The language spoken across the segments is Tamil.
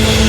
Thank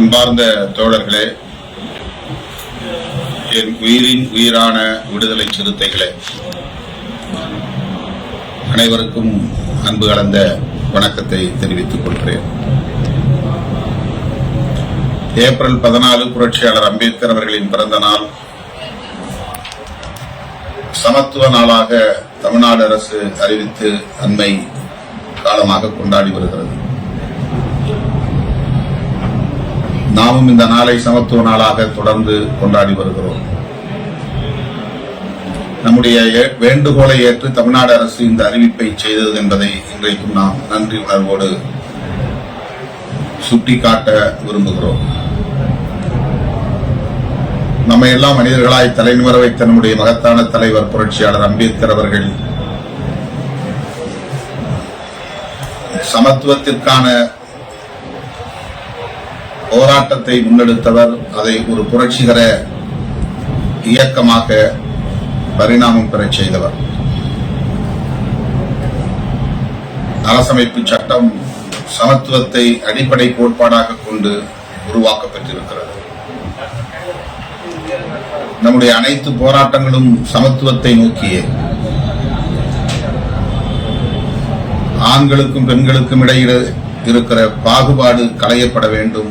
அன்பார்ந்த தோழர்களே என் உயிரின் உயிரான விடுதலை சிறுத்தைகளே அனைவருக்கும் அன்பு கலந்த வணக்கத்தை தெரிவித்துக் கொள்கிறேன். ஏப்ரல் பதினாலு புரட்சியாளர் அம்பேத்கர் அவர்களின் பிறந்த நாள் சமத்துவ நாளாக தமிழ்நாடு அரசு அறிவித்து அண்மை காலமாக கொண்டாடி வருகிறது. நாமும் இந்த நாளை சமத்துவ நாளாக தொடர்ந்து கொண்டாடி வருகிறோம். நம்முடைய வேண்டுகோளை ஏற்று தமிழ்நாடு அரசு இந்த அறிவிப்பை செய்தது என்பதை இன்றைக்கும் நாம் நன்றி உணர்வோடு சுட்டிக்காட்ட விரும்புகிறோம். நம்ம எல்லாம் மனிதர்களாய் தலைநிமர வைத்த நம்முடைய மகத்தான தலைவர் புரட்சியாளர் அம்பேத்கர் அவர்கள் சமத்துவத்திற்கான போராட்டத்தை முன்னெடுத்தவர் அதை ஒரு புரட்சிகர இயக்கமாக பரிணாமம் பெறச் செய்தவர். அரசமைப்பு சட்டம் சமத்துவத்தை அடிப்படை கோட்பாடாக கொண்டு உருவாக்கப்பட்டிருக்கிறது. நம்முடைய அனைத்து போராட்டங்களும் சமத்துவத்தை நோக்கியே. ஆண்களுக்கும் பெண்களுக்கும் இடையில் இருக்கிற பாகுபாடு களையப்பட வேண்டும்.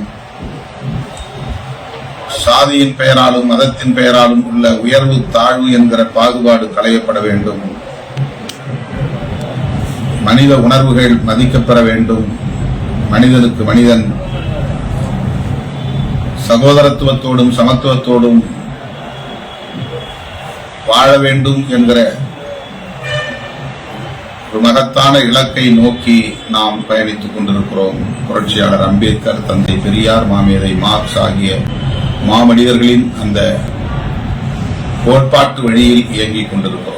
சாதியின் பெயராலும் மதத்தின் பெயராலும் உள்ள உயர்வு தாழ்வு என்கிற பாகுபாடு களையப்பட வேண்டும். மனித உணர்வுகள் மதிக்கப்பெற வேண்டும். மனிதனுக்கு மனிதன் சகோதரத்துவத்தோடும் சமத்துவத்தோடும் வாழ வேண்டும் என்கிற ஒரு மகத்தான இலக்கை நோக்கி நாம் பயணித்துக் கொண்டிருக்கிறோம். புரட்சியாளர் அம்பேத்கர் தந்தை பெரியார் மாமேதை மார்க்ஸ் ஆகிய மாமனிதர்களின் அந்த கோட்பாட்டு வழியில் இயங்கிக் கொண்டிருக்கிறோம்.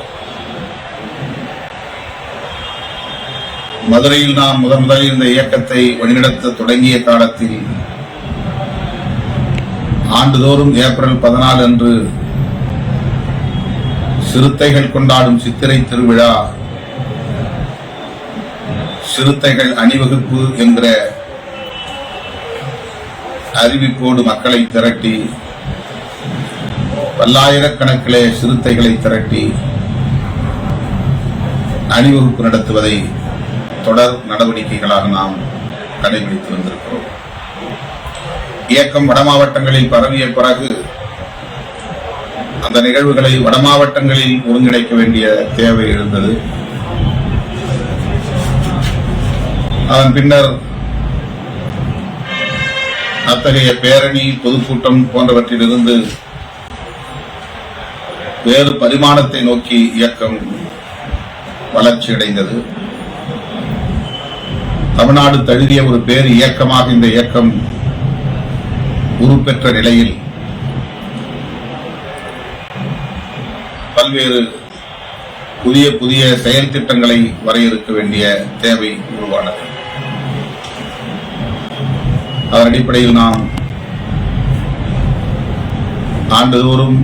மதுரையில் நாம் முதன் முதலில் இந்த இயக்கத்தை வழிநடத்த தொடங்கிய காலத்தில் ஆண்டுதோறும் ஏப்ரல் பதினாலு அன்று சிறுத்தைகள் கொண்டாடும் சித்திரை திருவிழா சிறுத்தைகள் அணிவகுப்பு என்கிற அறிவிப்போடு மக்களை திரட்டி பல்லாயிரக்கணக்கிலே சிறுத்தைகளை திரட்டி அணிவகுப்பு நடத்துவதை தொடர் நடவடிக்கைகளாக நாம் கடைபிடித்து வந்திருக்கிறோம். இயக்கம் வடமாவட்டங்களில் பரவிய பிறகு அந்த நிகழ்வுகளை வடமாவட்டங்களில் ஒருங்கிணைக்க வேண்டிய தேவை இருந்தது. அதன் பின்னர் அத்தகைய பேரணி பொதுக்கூட்டம் போன்றவற்றிலிருந்து வேறு பரிமாணத்தை நோக்கி இயக்கம் வளர்ச்சியடைந்தது. தமிழ்நாடு தழுவிய ஒரு பேர் இயக்கமாக இந்த இயக்கம் உருப்பெற்ற நிலையில் பல்வேறு புதிய புதிய செயல் திட்டங்களை வரையறுக்க வேண்டிய தேவை உருவானது. அதன் அடிப்படையில் நாம் ஆண்டுதோறும்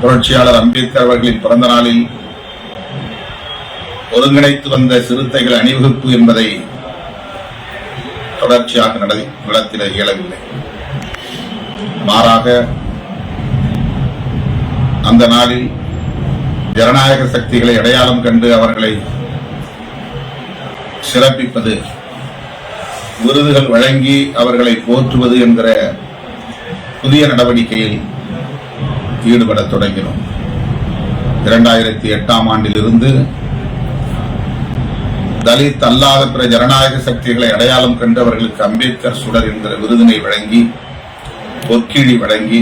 புரட்சியாளர் அம்பேத்கர் அவர்களின் பிறந்த நாளில் ஒருங்கிணைத்து வந்த சிறுத்தைகள் அணிவகுப்பு என்பதை தொடர்ச்சியாக நட- நடத்திட இயலவில்லை. மாறாக அந்த நாளில் ஜனநாயக சக்திகளை அடையாளம் கண்டு அவர்களை சிறப்பிப்பது விருதுகள் வழங்கி அவர்களை போற்றுவது என்கிற புதிய நடவடிக்கையில் ஈடுபட தொடங்கினோம். இரண்டாயிரத்தி எட்டாம் ஆண்டிலிருந்து தலித் அல்லாத பிற ஜனநாயக சக்திகளை அடையாளம் கண்டு அவர்களுக்கு அம்பேத்கர் சுடர் என்கிற விருதினை வழங்கி பொற்கிழி வழங்கி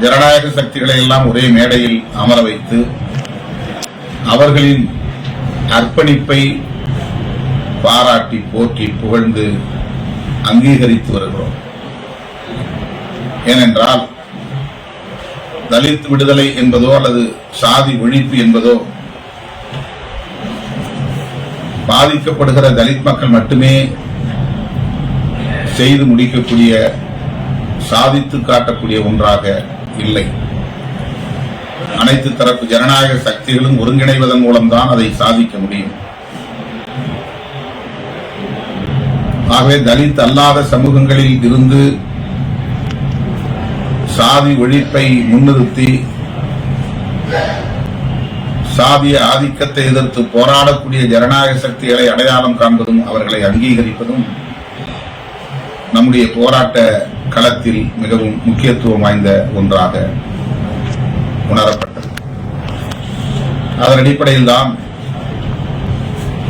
ஜனநாயக சக்திகளை எல்லாம் ஒரே மேடையில் அமர வைத்து அவர்களின் அர்ப்பணிப்பை பாராட்டி போற்றி புகழ்ந்து அங்கீகரித்து வருகிறோம். ஏனென்றால் தலித் விடுதலை என்பதோ அல்லது சாதி ஒழிப்பு என்பதோ பாதிக்கப்படுகிற தலித் மக்கள் மட்டுமே செய்து முடிக்கக்கூடிய சாதித்து காட்டக்கூடிய ஒன்றாக இல்லை. அனைத்து தரப்பு ஜனநாயக சக்திகளும் ஒருங்கிணைவதன் மூலம்தான் அதை சாதிக்க முடியும். ஆகவே தலித் அல்லாத சமூகங்களில் இருந்து சாதி ஒழிப்பை முன்னிறுத்தி சாதிய ஆதிக்கத்தை எதிர்த்து போராடக்கூடிய ஜனநாயக சக்திகளை அடையாளம் காண்பதும் அவர்களை அங்கீகரிப்பதும் நம்முடைய போராட்ட களத்தில் மிகவும் முக்கியத்துவம் வாய்ந்த ஒன்றாக உணரப்பட்டது. அதன் அடிப்படையில் தான்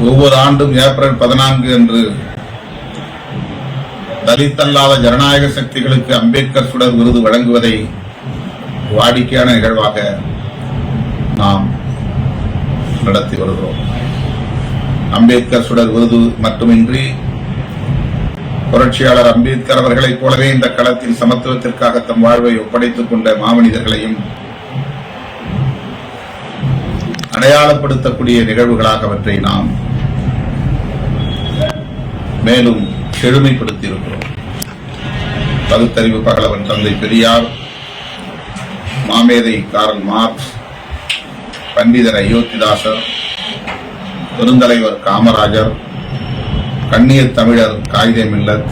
ஒவ்வொரு ஆண்டும் ஏப்ரல் பதினான்கு அன்று தலித்தல்லாத ஜனநாயக சக்திகளுக்கு அம்பேத்கர் சுடர் விருது வழங்குவதை வாடிக்கையான நிகழ்வாக நாம் நடத்தி வருகிறோம். அம்பேத்கர் சுடர் விருது மட்டுமின்றி புரட்சியாளர் அம்பேத்கர் அவர்களைப் போலவே இந்த களத்தில் சமத்துவத்திற்காக தம் வாழ்வை ஒப்படைத்துக் கொண்ட மாமனிதர்களையும் அடையாளப்படுத்தக்கூடிய நிகழ்வுகளாக அவற்றை நாம் மேலும் செழுமைப்படுத்தி இருக்கிறோம் பகுத்தறிவு பகலவன் தந்தை பெரியார் மாமேதை காரல் மார்க்ஸ் பண்டிதர் அயோத்திதாசர் பெருந்தலைவர் காமராஜர் கண்ணிய தமிழர் காகித மில்லத்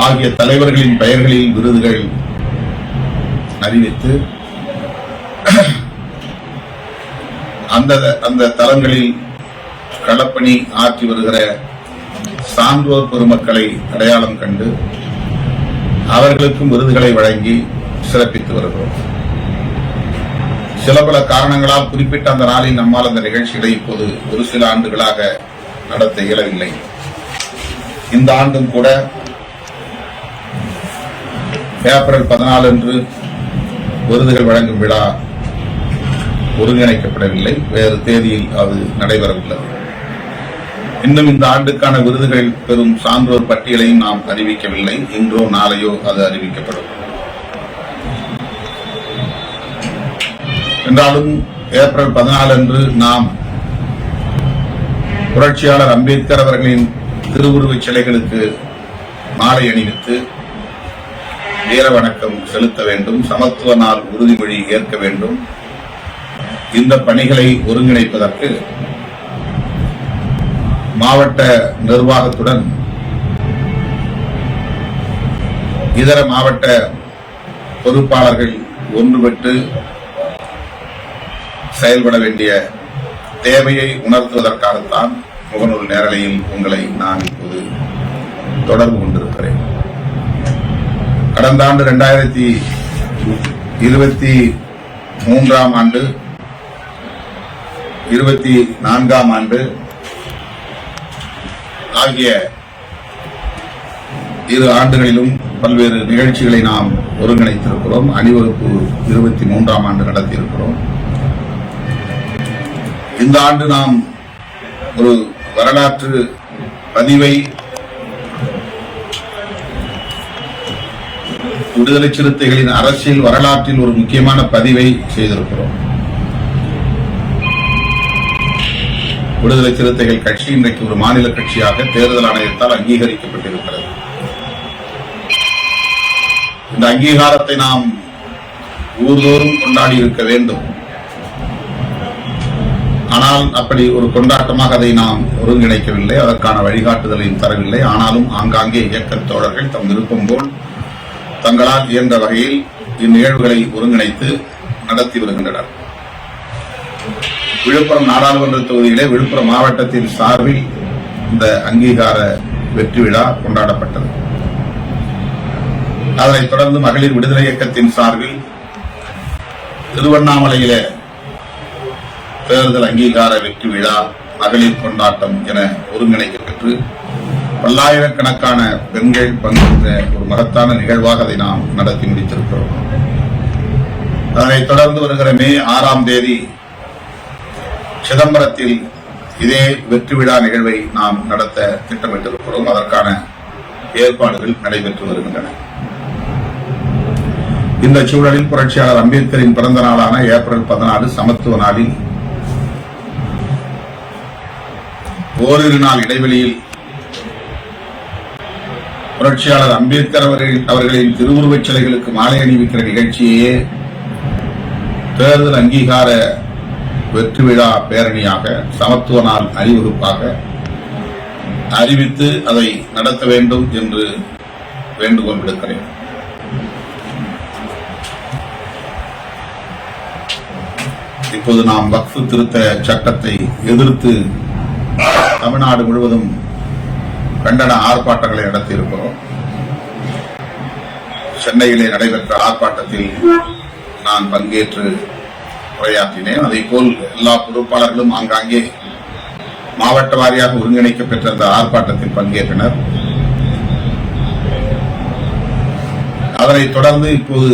ஆகிய தலைவர்களின் பெயர்களில் விருதுகள் அறிவித்து அந்த அந்த தலங்களில் களப்பணி ஆற்றி வருகிற சான்றோர் பெருமக்களை அடையாளம் கண்டு அவர்களுக்கும் விருதுகளை வழங்கி சிறப்பித்து வருகிறோம். சில பல காரணங்களால் குறிப்பிட்ட அந்த நாளில் நம்மால் அந்த நிகழ்ச்சிகளை இப்போது ஒரு சில ஆண்டுகளாக நடத்த இயலவில்லை. இந்த ஆண்டும் கூட ஏப்ரல் பதினாலு அன்று விருதுகள் வழங்கும் விழா ஒருங்கிணைக்கப்படவில்லை. வேறு தேதியில் அது நடைபெறவுள்ளது. இன்னும் இந்த ஆண்டுக்கான விருதுகள் பெறும் சான்றோர் பட்டியலையும் நாம் அறிவிக்கவில்லை. இன்றோ நாளையோ அது அறிவிக்கப்படும். என்றாலும் ஏப்ரல் பதினாலு அன்று நாம் புரட்சியாளர் அம்பேத்கர் அவர்களின் திருவுருவச் சிலைகளுக்கு மாலை அணிவித்து வீர வணக்கம் செலுத்த வேண்டும். சமத்துவ நாள் உறுதிமொழி ஏற்க வேண்டும். இந்த பணிகளை ஒருங்கிணைப்பதற்கு மாவட்ட நிர்வாகத்துடன் இதர மாவட்ட பொறுப்பாளர்கள் ஒன்றுபட்டு செயல்பட வேண்டிய தேவையை உணர்த்துவதற்காகத்தான் முகநூல் நேரலையில் உங்களை நான் இப்போது தொடர்பு கொண்டிருக்கிறேன். கடந்த ஆண்டு இரண்டாயிரத்தி இருபத்தி மூன்றாம் ஆண்டு இருபத்தி நான்காம் ஆண்டு ஆகிய இரு ஆண்டுகளிலும் பல்வேறு நிகழ்ச்சிகளை நாம் ஒருங்கிணைத்திருக்கிறோம். அணிவகுப்பு இருபத்தி மூன்றாம் ஆண்டு நடத்தியிருக்கிறோம். இந்த ஆண்டு நாம் ஒரு வரலாற்று பதிவை விடுதலை சிறுத்தைகளின் அரசியல் வரலாற்றில் ஒரு முக்கியமான பதிவை செய்திருக்கிறோம். விடுதலை சிறுத்தைகள் கட்சி இன்றைக்கு ஒரு மாநில கட்சியாக தேர்தல் ஆணையத்தால் அங்கீகரிக்கப்பட்டிருக்கிறது. இந்த அங்கீகாரத்தை நாம் ஊர்தோறும் கொண்டாடி இருக்க வேண்டும். ஆனால் அப்படி ஒரு கொண்டாட்டமாக அதை நாம் ஒருங்கிணைக்கவில்லை. அதற்கான வழிகாட்டுதலையும் தரவில்லை. ஆனாலும் ஆங்காங்கே இயக்க தோழர்கள் தம் விருப்பம் போல் தங்களால் இயன்ற வகையில் இந்நிகழ்வுகளை ஒருங்கிணைத்து நடத்தி வருகின்றனர். விழுப்புரம் நாடாளுமன்ற தொகுதியிலே விழுப்புரம் மாவட்டத்தின் சார்பில் இந்த அங்கீகார வெற்றி விழா கொண்டாடப்பட்டது. அதனைத் தொடர்ந்து மகளிர் விடுதலை இயக்கத்தின் சார்பில் திருவண்ணாமலையில தேர்தல் அங்கீகார வெற்றி விழா மகளிர் கொண்டாட்டம் என ஒருங்கிணைக்கப்பட்டு பல்லாயிரக்கணக்கான பெண்கள் பங்கேற்ற ஒரு மகத்தான நிகழ்வாக அதை நாம் நடத்தி முடித்திருக்கிறோம். அதனைத் தொடர்ந்து வருகிற மே ஆறாம் தேதி சிதம்பரத்தில் இதே வெற்றி விழா நிகழ்வை நாம் நடத்த திட்டமிட்டிருக்கிறோம். அதற்கான ஏற்பாடுகள் நடைபெற்று வருகின்றன. இந்த சூழலில் புரட்சியாளர் அம்பேத்கரின் பிறந்த நாளான ஏப்ரல் பதினாலு சமத்துவ நாளில் ஓரிரு நாள் இடைவெளியில் புரட்சியாளர் அம்பேத்கர் அவர்கள் அவர்களின் திருவுருவச் சிலைகளுக்கு மாலை அணிவிக்கிற நிகழ்ச்சியையே தேர்தல் அங்கீகார வெற்றி விழா பேரணியாக சமத்துவ நாள் அணிவகுப்பாக அறிவித்து அதை நடத்த வேண்டும் என்று வேண்டுகோள் விடுக்கிறேன். இப்போது நாம் வக்ஃபு திருத்த சட்டத்தை எதிர்த்து தமிழ்நாடு முழுவதும் கண்டன ஆர்ப்பாட்டங்களை நடத்தியிருக்கிறோம். சென்னையிலே நடைபெற்ற ஆர்ப்பாட்டத்தில் நான் பங்கேற்று உரையாற்றினேன் அதே போல் எல்லா பொறுப்பாளர்களும் ஆங்காங்கே மாவட்ட வாரியாக ஒருங்கிணைக்கப்பெற்ற அந்த ஆர்ப்பாட்டத்தில் பங்கேற்றனர். அதனைத் தொடர்ந்து இப்போது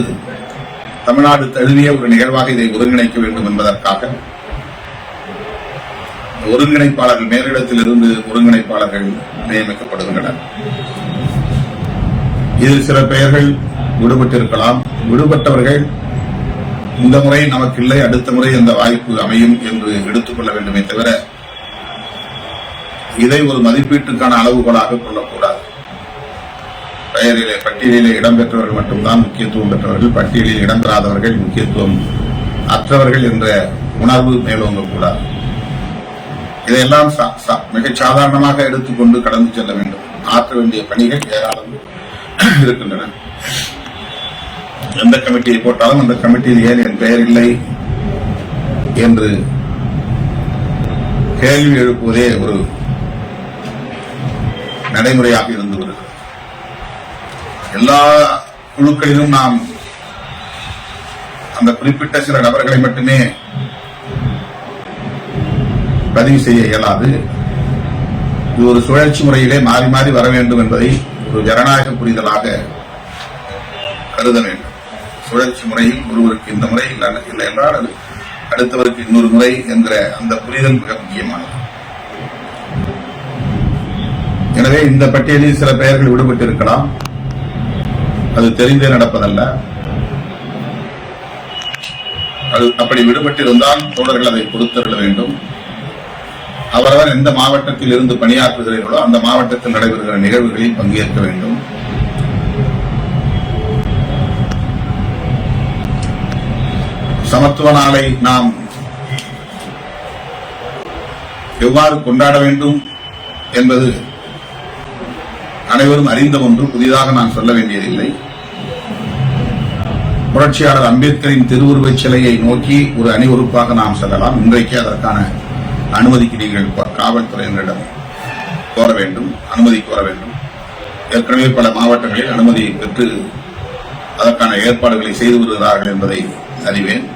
தமிழ்நாடு தழுவிய ஒரு நிகழ்வாக இதை ஒருங்கிணைக்க வேண்டும் என்பதற்காக ஒருங்கிணைப்பாளர்கள் மேலிடத்தில் இருந்து ஒருங்கிணைப்பாளர்கள் நியமிக்கப்படுகின்றனர். இதில் சில பெயர்கள் விடுபட்டிருக்கலாம். விடுபட்டவர்கள் இந்த முறை நமக்கு இல்லை அடுத்த முறை அந்த வாய்ப்பு அமையும் என்று எடுத்துக்கொள்ள வேண்டுமே தவிர இதை ஒரு மதிப்பீட்டுக்கான அளவுகோலாக கொள்ளக்கூடாது. பெயரிலே பட்டியலிலே இடம்பெற்றவர்கள் மட்டும்தான் முக்கியத்துவம் பெற்றவர்கள் பட்டியலில் இடம்பெறாதவர்கள் முக்கியத்துவம் அற்றவர்கள் என்ற உணர்வு மேலோங்கக்கூடாது. இதையெல்லாம் மிக மிகச் சாதாரணமாக எடுத்துக்கொண்டு கடந்து செல்ல வேண்டும். ஆற்ற வேண்டிய பணிகள் ஏராளம் இருக்கின்றன. எந்த கமிட்டியை போட்டாலும் அந்த கமிட்டியில் ஏன் என் பெயர் இல்லை என்று கேள்வி எழுப்புவதே ஒரு நடைமுறையாக இருந்து வருகிறது. எல்லா குழுக்களிலும் நாம் அந்த குறிப்பிட்ட சில நபர்களை மட்டுமே பதிவு செய்ய இயலாது. இது ஒரு சுழற்சி முறையிலே மாறி மாறி வர வேண்டும் என்பதை ஒரு ஜனநாயக புரிதலாக கருத வேண்டும். சுழற்சி முறையில் ஒருவருக்கு இந்த முறை இல்லை என்றால் அது அடுத்தவருக்கு இன்னொரு முறை என்கிற அந்த புரிதல் மிக முக்கியமானது. எனவே இந்த பட்டியலில் சில பெயர்கள் விடுபட்டிருக்கலாம். அது தெரிந்தே நடப்பதல்ல. அது அப்படி விடுபட்டிருந்தால் தோழர்கள் அதை பொறுத்தருள வேண்டும். அவரவர் எந்த மாவட்டத்தில் இருந்து பணியாற்றுகிறீர்களோ அந்த மாவட்டத்தில் நடைபெறுகிற நிகழ்வுகளில் பங்கேற்க வேண்டும். சமத்துவ நாளை நாம் எவ்வாறு கொண்டாட வேண்டும் என்பது அனைவரும் அறிந்த ஒன்று புதிதாக நான் சொல்ல வேண்டியதில்லை. புரட்சியாளர் அம்பேத்கரின் திருவுருவச் சிலையை நோக்கி ஒரு அணிவகுப்பாக நாம் செல்லலாம். இன்றைக்கு அதற்கான அனுமதிக்கு நீங்கள் காவல்துறையினரிடம் கோர வேண்டும் அனுமதி கோர வேண்டும். ஏற்கனவே பல மாவட்டங்களில் அனுமதி பெற்று அதற்கான ஏற்பாடுகளை செய்து வருகிறார்கள் என்பதை அறிவேன்.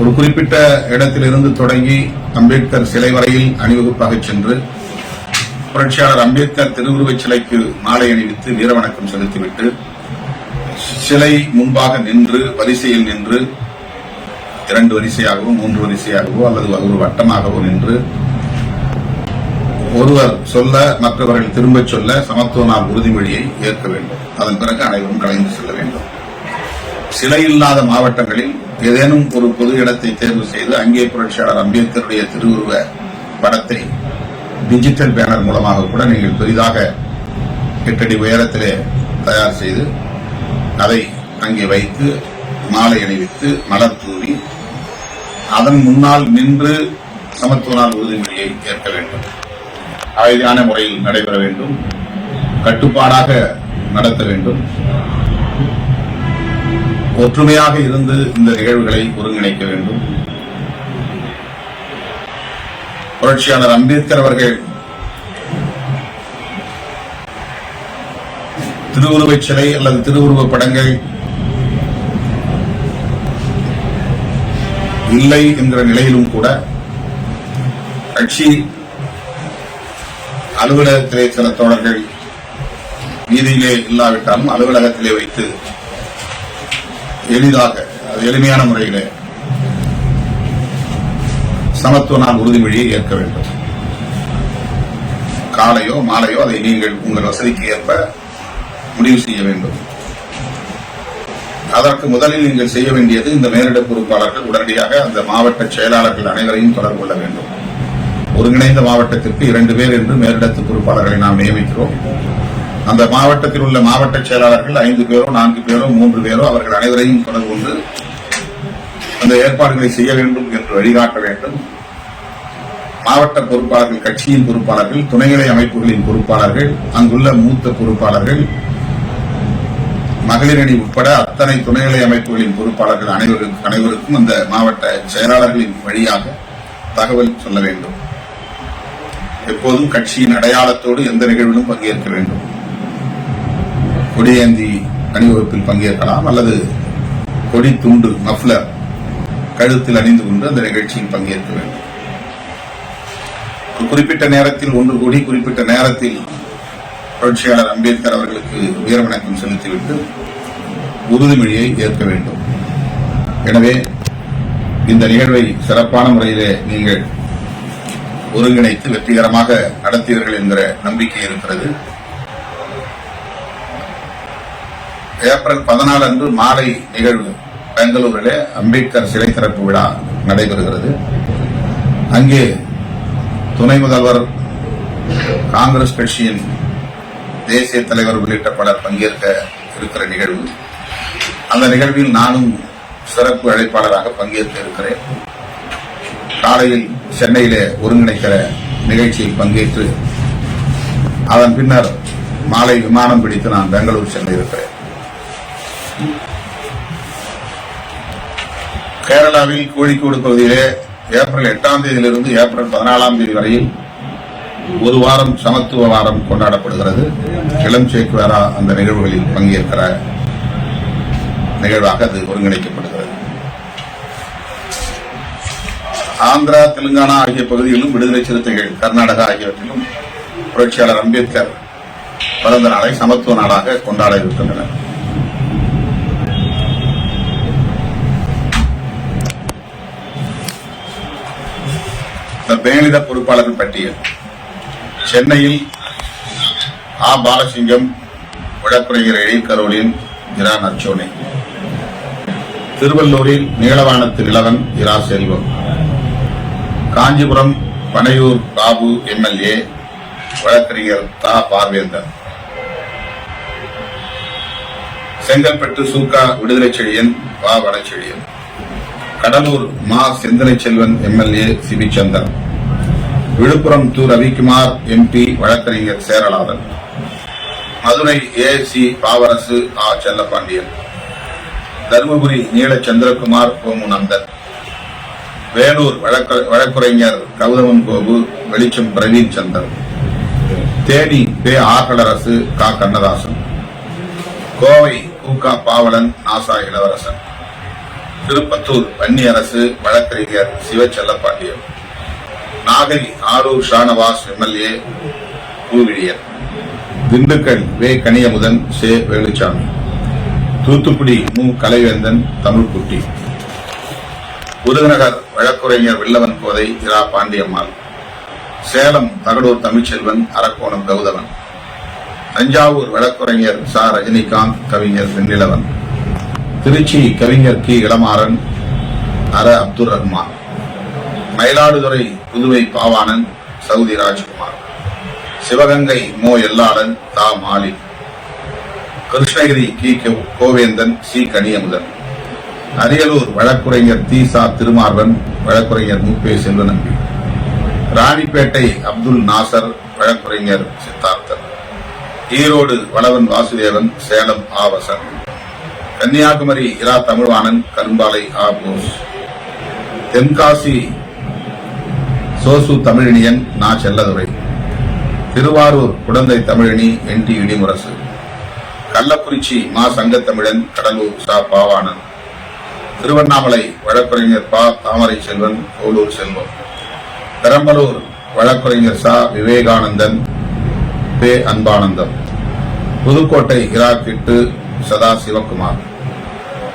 ஒரு குறிப்பிட்ட இடத்திலிருந்து தொடங்கி அம்பேத்கர் சிலை வரையில் அணிவகுப்பாக சென்று புரட்சியாளர் அம்பேத்கர் திருவுருவச் சிலைக்கு மாலை அணிவித்து வீரவணக்கம் செலுத்திவிட்டு சிலை முன்பாக நின்று வரிசையில் நின்று இரண்டு வரிசையாகவோ மூன்று வரிசையாகவோ அல்லது ஒரு வட்டமாகவோ நின்று ஒருவர் சொல்ல மற்றவர்கள் திரும்பச் சொல்ல சமத்துவ நாள் உறுதிமொழியை ஏற்க வேண்டும். அதன் பிறகு அனைவரும் கலைந்து செல்ல வேண்டும். சிலை இல்லாத மாவட்டங்களில் ஏதேனும் ஒரு பொது இடத்தை தேர்வு செய்து அங்கே புரட்சியாளர் அம்பேத்கருடைய திருவுருவ படத்தை டிஜிட்டல் பேனர் மூலமாக கூட நீங்கள் பெரிதாக எட்டடி உயரத்திலே தயார் செய்து அதை அங்கே வைத்து மாலை அணிவித்து மலர் தூவி அதன் முன்னால் நின்று சமத்துவ நாள் உறுதிமொழியை ஏற்க வேண்டும். அமைதியான முறையில் நடைபெற வேண்டும். கட்டுப்பாடாக நடத்த வேண்டும். ஒற்றுமையாக இருந்து இந்த நிகழ்வுகளை ஒருங்கிணைக்க வேண்டும். புரட்சியாளர் அம்பேத்கர் அவர்கள் திருவுருவச் சிலை அல்லது திருவுருவப் படங்கள் இல்லை என்கிற நிலையிலும் கூட கட்சி அலுவலகத்திலே சில தோழர்கள் வீதியிலே இல்லாவிட்டாலும் அலுவலகத்திலே வைத்து எளிதாக அது எளிமையான முறையிலே சமத்துவ நாள் உறுதிமொழியை ஏற்க வேண்டும். காலையோ மாலையோ அதை நீங்கள் உங்கள் வசதிக்கு ஏற்ப முடிவு செய்ய வேண்டும். அதற்கு முதலில் நீங்கள் செய்ய வேண்டியது இந்த மேலிட பொறுப்பாளர்கள் உடனடியாக அந்த மாவட்ட செயலாளர்கள் அனைவரையும் தொடர்பு கொள்ள வேண்டும். ஒருங்கிணைந்த மாவட்டத்திற்கு இரண்டு பேர் என்று மேலிடத்து பொறுப்பாளர்களை நாம் நியமிக்கிறோம். அந்த மாவட்டத்தில் உள்ள மாவட்ட செயலாளர்கள் ஐந்து பேரோ நான்கு பேரோ மூன்று பேரோ அவர்கள் அனைவரையும் தொடர்பு கொண்டு அந்த ஏற்பாடுகளை செய்ய வேண்டும் என்று வழிகாட்ட வேண்டும். மாவட்ட பொறுப்பாளர்கள் கட்சியின் பொறுப்பாளர்கள் துணைநிலை அமைப்புகளின் பொறுப்பாளர்கள் அங்குள்ள மூத்த பொறுப்பாளர்கள் மகளிரணி உட்பட அத்தனை துணைநிலை அமைப்புகளின் பொறுப்பாளர்கள் அனைவருக்கும் அனைவருக்கும் அந்த மாவட்ட செயலாளர்களின் வழியாக தகவல் சொல்ல வேண்டும். எப்போதும் கட்சியின் அடையாளத்தோடு எந்த நிகழ்விலும் பங்கேற்க வேண்டும். கொடியேந்தி அணிவகுப்பில் பங்கேற்கலாம் அல்லது கொடி துண்டு மஃப்லர் கழுத்தில் அணிந்து கொண்டு அந்த நிகழ்ச்சியில் பங்கேற்க வேண்டும். குறிப்பிட்ட நேரத்தில் ஒன்று கூடி குறிப்பிட்ட நேரத்தில் புரட்சியாளர் அம்பேத்கர் அவர்களுக்கு உயர் வணக்கம் செலுத்திவிட்டு உறுதிமொழியை ஏற்க வேண்டும். எனவே இந்த நிகழ்வை சிறப்பான முறையிலே நீங்கள் ஒருங்கிணைத்து வெற்றிகரமாக நடத்தியவர்கள் என்கிற நம்பிக்கை இருக்கிறது. ஏப்ரல் பதினாலு அன்று மாலை நிகழ்வு பெங்களூரிலே அம்பேத்கர் சிலை திறப்பு விழா நடைபெறுகிறது. அங்கே துணை முதல்வர் காங்கிரஸ் கட்சியின் தேசிய தலைவர் உள்ளிட்ட பலர் பங்கேற்க இருக்கிற நிகழ்வு. அந்த நிகழ்வில் நானும் சிறப்பு அழைப்பாளராக பங்கேற்க இருக்கிறேன். காலையில் சென்னையிலே ஒருங்கிணைக்கிற நிகழ்ச்சியில் பங்கேற்று அதன் பின்னர் மாலை விமானம் பிடித்து நான் பெங்களூர் செல்ல இருக்கிறேன் கேரளாவில் கோழிக்கோடு பகுதியிலே ஏப்ரல் எட்டாம் தேதியிலிருந்து ஏப்ரல் பதினாலாம் தேதி வரையில் ஒரு வாரம் சமத்துவ வாரம் கொண்டாடப்படுகிறது. இளம் சேக்குவேரா அந்த நிகழ்வுகளில் பங்கேற்கிற நிகழ்வாக அது ஒருங்கிணைக்கப்படுகிறது. ஆந்திரா தெலுங்கானா ஆகிய பகுதிகளிலும் விடுதலை சிறுத்தைகள் கர்நாடகா ஆகியவற்றிலும் புரட்சியாளர் அம்பேத்கர் பிறந்த நாளை சமத்துவ நாளாக கொண்டாட இருக்கின்றனர். இந்த மேலிட பொறுப்பாளர்கள் பட்டியல். சென்னையில் ஆ. பாலசிங்கம் வழக்குரைஞர் எழில் கரோலின் இரா. நச்சோனே திருவள்ளூரில் நீளவானத்து நிலவன் இரா. செல்வம். காஞ்சிபுரம் பனையூர் பாபு எம்எல்ஏ வழக்கறிஞர் தா. பார்வேந்தர் செங்கல்பட்டு சூக்கா விடுதலை செழியன் வா. வனச்செழியன். கடலூர் மா செந்தனை செல்வன் எம்எல்ஏ சிபிச்சந்தர் விழுப்புரம் து ரவிக்குமார் எம்பி வழக்கறிஞர் சேரலாதன். மதுரை ஏசி பாவரசு ஆ செல்லப்பாண்டியன். தருமபுரி நீல சந்திரகுமார் கோமுநந்தன். வேலூர் வழக்குரைஞர் கௌதமன் கோபு வெளிச்சம் பிரவீன் சந்தர் தேனி பே ஆகலரசு கா கண்ணதாசன். கோவை கூகா பாவலன் நாசா இளவரசன். திருப்பத்தூர் வன்னி அரசு வழக்கறிஞர் சிவச்செல்லப்பாண்டியன் நாகை ஆரூர் ஷானவாஸ் எம்எல்ஏ பூவிழியர் திண்டுக்கல் வே. கனியமுதன் சே. வேலுச்சாமி தூத்துக்குடி மு. கலைவேந்தன் தமிழ்குட்டி உதகநகர் வழக்குரைஞர் வில்லவன் கோதை இரா. பாண்டியம்மாள் சேலம் தகடூர் தமிழ்ச்செல்வன் அரக்கோணம் கௌதவன் தஞ்சாவூர் வழக்குரைஞர் ச. ரஜினிகாந்த் கவிஞர் வெண்ணிலவன் திருச்சி கவிஞர் கி. இளமாறன் அர அப்துல் ரஹ்மான். மயிலாடுதுறை புதுவை பாவாணன் சவுதி ராஜ்குமார். சிவகங்கை மோ. எல்லாளன் தா. மாலி. கிருஷ்ணகிரி கி. கோவேந்தன் சி. கனியமுதன். அரியலூர் வழக்குரைஞர் தி. சா. திருமார்வன் வழக்குரைஞர் முப்பே செல்வநம்பி. ராணிப்பேட்டை அப்துல் நாசர் வழக்குரைஞர் சித்தார்த்தன். ஈரோடு வளவன் வாசுதேவன் சேலம் ஆவசன். கன்னியாகுமரி இரா தமிழ்வாணன் கரும்பாலை ஆபோஸ் Tenkasi Sosu Tamizhiniyan Na Chelladurai. Thiruvarur Kudanthai Tamizhini N D Idimurasu. Kallakurichi Ma Sangathamizhan Cuddalore சா பாவாணன். திருவண்ணாமலை வழக்கறிஞர் பா தாமரை செல்வன் கோலூர் செல்வம். பெரம்பலூர் வழக்கறிஞர் சா விவேகானந்தன் பே. அன்பானந்தம். புதுக்கோட்டை இராக்கிட்டு சதா சிவகுமார்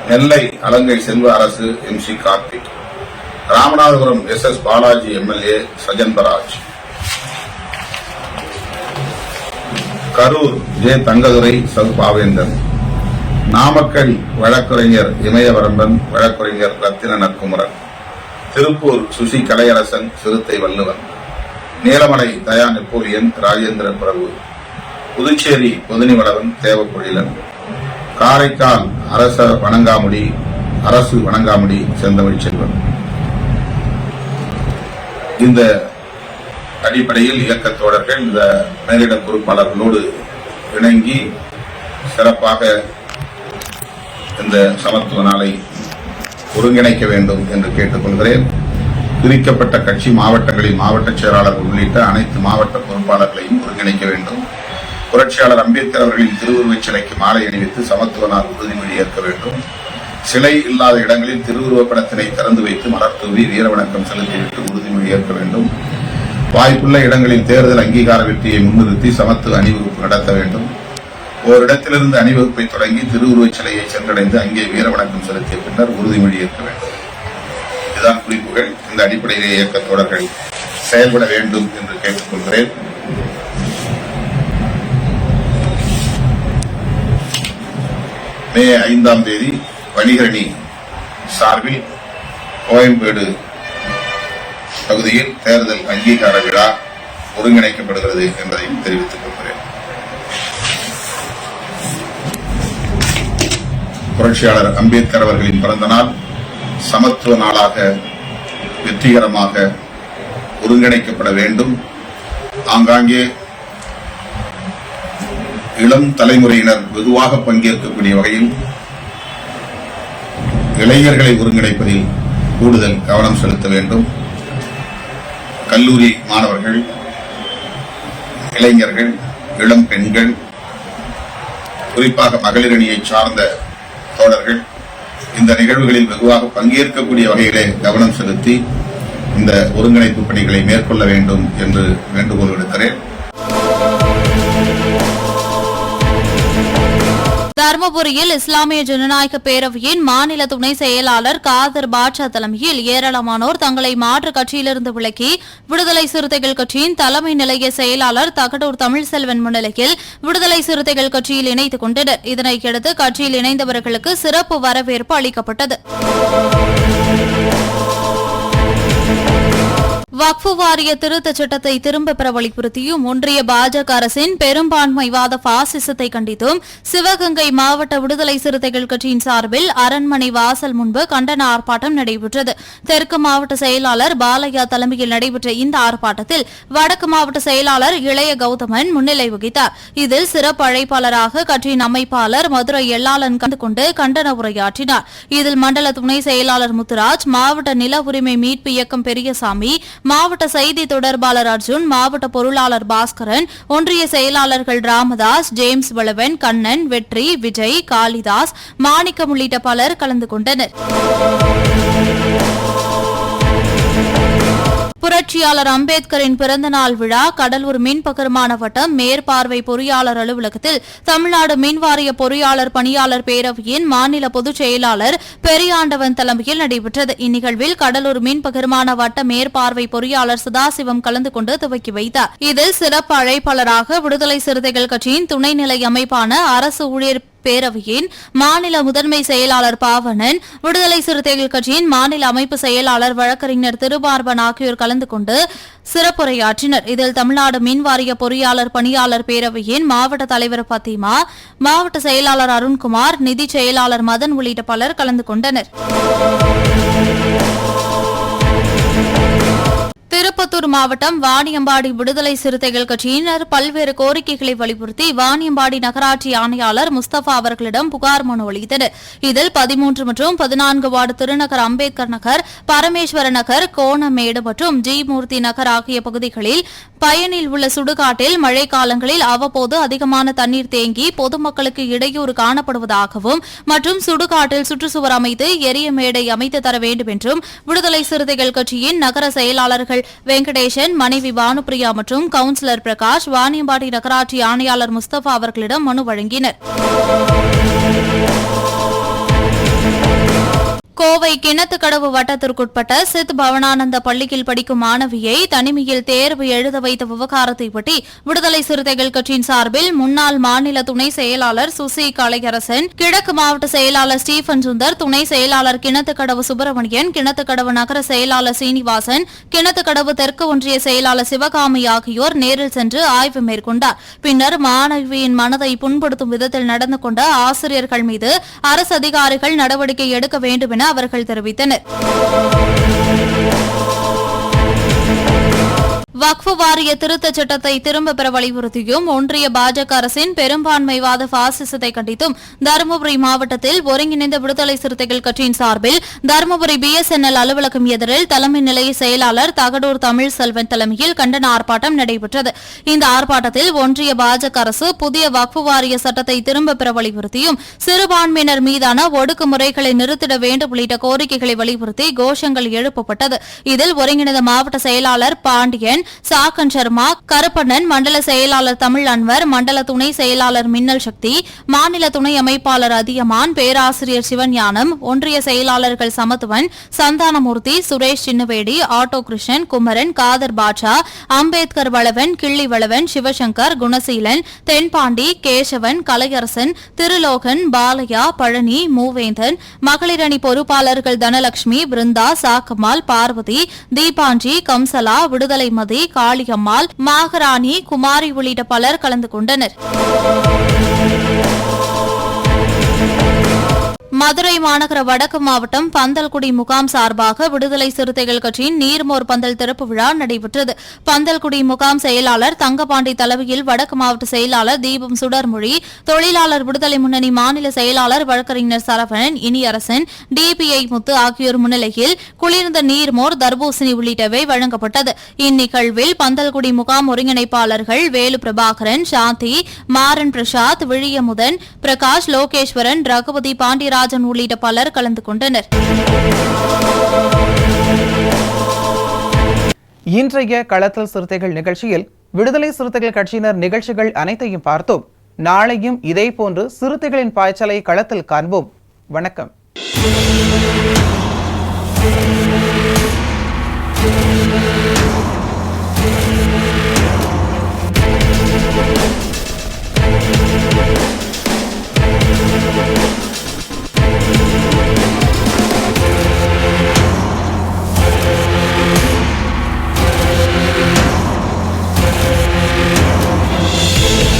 நெல்லை அலங்கை Selva Arasu M C Karthik Ramanathapuram S S Balaji MLA Sajanparaj. Karur J Thangadurai சகு Pavendhan. Namakkal வழக்கறிஞர் இமயவரம்பன் வழக்கறிஞர் ரத்தின நற்குமரன் திருப்பூர் சுசி கலையரசன் சிறுத்தை வள்ளுவன். நீலமலை தயா நெப்போலியன் ராஜேந்திர பிரபு. புதுச்சேரி பொதுனிவளவன் தேவக்குழிலன் காரைக்கால் அரச வணங்காமுடி அரசு வணங்காமுடி செந்தமிழ் செல்வன். இந்த அடிப்படையில் இயக்கத் தோழர்கள் இந்த மேலிட பொறுப்பாளர்களோடு இணங்கி சிறப்பாக இந்த சமத்துவ நாளை ஒருங்கிணைக்க வேண்டும் என்று கேட்டுக்கொள்கிறேன். பிரிக்கப்பட்ட கட்சி மாவட்டங்களில் மாவட்ட செயலாளர்கள் உள்ளிட்ட அனைத்து மாவட்ட பொறுப்பாளர்களையும் ஒருங்கிணைக்க வேண்டும். புரட்சியாளர் அம்பேத்கர் அவர்களின் திருவுருவச் சிலைக்கு மாலை அணிவித்து சமத்துவ நாள் உறுதிமொழி ஏற்க வேண்டும். சிலை இல்லாத இடங்களில் திருவுருவப் படத்தினை திறந்து வைத்து மலர் தூவி செலுத்திவிட்டு உறுதிமொழி ஏற்க வேண்டும். வாய்ப்புள்ள இடங்களில் தேர்தல் அங்கீகார வெற்றியை முன்னிறுத்தி சமத்துவ அணிவகுப்பு நடத்த வேண்டும். ஓரிடத்திலிருந்து அணிவகுப்பை தொடங்கி திருவுருவச் சிலையை சென்றடைந்து அங்கே வீரவணக்கம் செலுத்திய பின்னர் உறுதிமொழி ஏற்க வேண்டும். இதுதான் குறிப்புகள். இந்த அடிப்படையிலே இயக்க தொடர்கள் செயல்பட வேண்டும் என்று கேட்டுக்கொள்கிறேன். மே ஐந்தாம் தேதி வணிகரணி சார்பில் கோயம்பேடு பகுதியில் தேர்தல் அங்கீகார விழா ஒருங்கிணைக்கப்படுகிறது என்பதையும் தெரிவித்துக் கொள்கிறேன். புரட்சியாளர் அம்பேத்கர் அவர்களின் பிறந்த நாள் சமத்துவ நாளாக வெற்றிகரமாக ஒருங்கிணைக்கப்பட வேண்டும். ஆங்காங்கே இளம் தலைமுறையினர் வெகுவாக பங்கேற்கக்கூடிய வகையில் இளைஞர்களை ஒருங்கிணைப்பதில் கூடுதல் கவனம் செலுத்த வேண்டும். கல்லூரி மாணவர்கள் இளைஞர்கள் இளம் பெண்கள் குறிப்பாக மகளிரணியை சார்ந்த தோழர்கள் இந்த நிகழ்வுகளில் வெகுவாக பங்கேற்கக்கூடிய வகையிலே கவனம் செலுத்தி இந்த ஒருங்கிணைப்பு பணிகளை மேற்கொள்ள வேண்டும் என்று வேண்டுகோள் விடுக்கிறேன். தருமபுரியில் இஸ்லாமிய ஜனநாயக பேரவையின் மாநில துணை செயலாளர் காதர் பாட்ஷா தலைமையில் ஏராளமானோர் தங்களை மாற்றுக் கட்சியிலிருந்து விலக்கி விடுதலை சிறுத்தைகள் கட்சியின் தலைமை நிலைய செயலாளர் தகடூர் தமிழ்செல்வன் முன்னிலையில் விடுதலை சிறுத்தைகள் கட்சியில் இணைத்துக் கொண்டனர். இதனையடுத்து கட்சியில் இணைந்தவர்களுக்கு சிறப்பு வரவேற்பு அளிக்கப்பட்டது. வக்ஃபு வாரிய திருத்தச் சட்டத்தை திரும்பப் பெற வலியுறுத்தியும் ஒன்றிய பாஜக அரசின் பெரும்பான்மைவாத பாசிசத்தை கண்டித்தும் சிவகங்கை மாவட்ட விடுதலை சிறுத்தைகள் கட்சியின் சார்பில் அரண்மனை வாசல் முன்பு கண்டன ஆர்ப்பாட்டம் நடைபெற்றது. தெற்கு மாவட்ட செயலாளர் பாலையா தலைமையில் நடைபெற்ற இந்த ஆர்ப்பாட்டத்தில் வடக்கு மாவட்ட செயலாளர் இளைய கௌதமன் முன்னிலை வகித்தார். இதில் சிறப்பு அழைப்பாளராக கட்சியின் அமைப்பாளர் மதுரை எல்லாளன் கலந்து கொண்டு கண்டன உரையாற்றினார். இதில் மண்டல துணை செயலாளர் முத்துராஜ் மாவட்ட நில உரிமை மீட்பு இயக்கம் பெரியசாமி மாவட்ட செய்தி தொடர்பாளர் அர்ஜுன் மாவட்ட பொருளாளர் பாஸ்கரன் ஒன்றிய செயலாளர்கள் ராமதாஸ் ஜேம்ஸ் வளவன் கண்ணன் வெற்றி விஜய் காளிதாஸ் மாணிக்கம் உள்ளிட்ட பலர் கலந்து கொண்டனர். புரட்சியாளர் அம்பேத்கரின் பிறந்தநாள் விழா கடலூர் மின் பகிர்மான வட்டம் மேற்பார்வை பொறியாளர் அலுவலகத்தில் தமிழ்நாடு மின்வாரிய பொறியாளர் பணியாளர் பேரவையின் மாநில பொதுச் செயலாளர் பெரியாண்டவன் தலைமையில் நடைபெற்றது. இந்நிகழ்வில் கடலூர் மின் பகிர்மான வட்ட மேற்பார்வை பொறியாளர் சதாசிவம் கலந்து கொண்டு துவக்கி வைத்தார். இதில் சிறப்பு அழைப்பாளராக விடுதலை சிறுத்தைகள் கட்சியின் துணைநிலை அமைப்பான அரசு ஊழியர் பேரவையின் மாநில முதன்மை செயலாளர் பாவணன் விடுதலை சிறுத்தைகள் கட்சியின் மாநில அமைப்பு செயலாளர் வழக்கறிஞர் திருபார்பன் ஆகியோர் கலந்து கொண்டு சிறப்புரையாற்றினர். இதில் தமிழ்நாடு மின்வாரிய பொறியாளர் பணியாளர் பேரவையின் மாவட்ட தலைவர் பத்திமா மாவட்ட செயலாளர் அருண்குமார் நிதி செயலாளர் மதன் உள்ளிட்ட பலர் கலந்து கொண்டனர். திருப்பத்தூர் மாவட்டம் வாணியம்பாடி விடுதலை சிறுத்தைகள் கட்சியினர் பல்வேறு கோரிக்கைகளை வலியுறுத்தி வாணியம்பாடி நகராட்சி ஆணையாளர் முஸ்தபா அவர்களிடம் புகார் மனு அளித்தனர். இதில் பதிமூன்று மற்றும் பதினான்கு வார்டு திருநகர் அம்பேத்கர் நகர் பரமேஸ்வர நகர் கோணமேடு மற்றும் ஜிமூர்த்தி நகர் ஆகிய பகுதிகளில் பயனில் உள்ள சுடுகாட்டில் மழை காலங்களில் அவ்வப்போது அதிகமான தண்ணீர் தேங்கி பொதுமக்களுக்கு இடையூறு காணப்படுவதாகவும் மற்றும் சுடுகாட்டில் சுற்றுச்சுவர் அமைத்து எரிய மேடை அமைத்து தர வேண்டும் என்றும் விடுதலை சிறுத்தைகள் கட்சியின் நகர செயலாளர்கள் வெங்கடேசன் மனைவி பானுப்பிரியா மற்றும் கவுன்சிலர் பிரகாஷ் வாணியம்பாடி நகராட்சி ஆணையாளர் முஸ்தபா அவர்களிடம் மனு வழங்கினர். கோவை கிணத்துக்கடவு வட்டத்திற்குட்பட்ட சித் பவனானந்த பள்ளியில் படிக்கும் மாணவியை தனிமையில் தேர்வு எழுத வைத்த விவகாரத்தை ஒட்டி விடுதலை சிறுத்தைகள் கட்சியின் சார்பில் முன்னாள் மாநில துணை செயலாளர் சுசி கலையரசன் கிழக்கு மாவட்ட செயலாளர் ஸ்டீபன் சுந்தர் துணை செயலாளர் கிணத்துக்கடவு சுப்பிரமணியன் கிணத்துக்கடவு நகர செயலாளர் சீனிவாசன் கிணத்துக்கடவு தெற்கு ஒன்றிய செயலாளர் சிவகாமி ஆகியோர் நேரில் சென்று ஆய்வு மேற்கொண்டார். பின்னர் மாணவியின் மனதை புண்படுத்தும் விதத்தில் நடந்து கொண்ட ஆசிரியர்கள் மீது அரசு அதிகாரிகள் நடவடிக்கை எடுக்க வேண்டும் என அவர்கள் தெரிவித்தனர். வக்ஃபு வாரிய திருத்தச் சட்டத்தை திரும்பப் பெற வலியுறுத்தியும் ஒன்றிய பாஜக அரசின் பெரும்பான்மைவாத பாசிசத்தை கண்டித்தும் தருமபுரி மாவட்டத்தில் ஒருங்கிணைந்த விடுதலை சிறுத்தைகள் கட்சியின் சார்பில் தருமபுரி பிஎஸ்என்எல் அலுவலகம் எதிரில் தலைமை நிலைய செயலாளர் தகடூர் தமிழ் செல்வன் தலைமையில் கண்டன ஆர்ப்பாட்டம் நடைபெற்றது. இந்த ஆர்ப்பாட்டத்தில் ஒன்றிய பாஜக அரசு புதிய வக்ஃபு வாரிய சட்டத்தை திரும்பப் பெற வலியுறுத்தியும் சிறுபான்மையினர் மீதான ஒடுக்குமுறைகளை நிறுத்திட வேண்டும் உள்ளிட்ட கோரிக்கைகளை வலியுறுத்தி கோஷங்கள் எழுப்பப்பட்டது. இதில் ஒருங்கிணைந்த மாவட்ட செயலாளர் பாண்டியன் சாக்கன் சர்மா கருப்பண்ணன் மண்டல செயலாளர் தமிழ் அன்வர் மண்டல துணை செயலாளர் மின்னல் சக்தி மாநில துணை அமைப்பாளர் அதியமான் பேராசிரியர் சிவஞானம் ஒன்றிய செயலாளர்கள் சமத்துவன் சந்தானமூர்த்தி சுரேஷ் சின்னவேடி ஆட்டோ கிருஷ்ணன் குமரன் காதர் பாட்சா அம்பேத்கர் வளவன் கிள்ளி வளவன் சிவசங்கர் குணசீலன் தென்பாண்டி கேசவன் கலையரசன் திருலோகன் பாலையா பழனி மூவேந்தன் மகளிரணி பொறுப்பாளர்கள் தனலட்சுமி பிருந்தா சாக்கமால் பார்வதி தீபாஞ்சி கம்சலா விடுதலை மதி காளியம்மாள் மாகராணி குமாரி உள்ளிட்ட பலர் கலந்து கொண்டனர். மதுரை மாநகர வடக்கு மாவட்டம் பந்தல்குடி முகாம் சார்பாக விடுதலை சிறுத்தைகள் கட்சியின் நீர்மோர் பந்தல் திறப்பு விழா நடைபெற்றது. பந்தல்குடி முகாம் செயலாளர் தங்கபாண்டி தலைமையில் வடக்கு மாவட்ட செயலாளர் தீபம் சுடர்மொழி தொழிலாளர் விடுதலை முன்னணி மாநில செயலாளர் வழக்கறிஞர் சரவணன் இனியரசன் டிபிஐ முத்து ஆகியோர் முன்னிலையில் குளிர்ந்த நீர்மோர் தர்பூசணி உள்ளிட்டவை வழங்கப்பட்டது. இந்நிகழ்வில் பந்தல்குடி முகாம் ஒருங்கிணைப்பாளர்கள் வேலு பிரபாகரன் சாந்தி மாறன் பிரசாத் விழியமுதன் பிரகாஷ் லோகேஸ்வரன் ரகுபதி நடராஜன் உள்ளிட்ட பலர் கலந்து கொண்டனர். இன்றைய களத்தல் சிறுத்தைகள் நிகழ்ச்சியில் விடுதலை சிறுத்தைகள் கட்சியினர் நிகழ்ச்சிகள் அனைத்தையும் பார்த்தோம். நாளையும் இதேபோன்று சிறுத்தைகளின் பாய்ச்சலை களத்தில் காண்போம். வணக்கம்.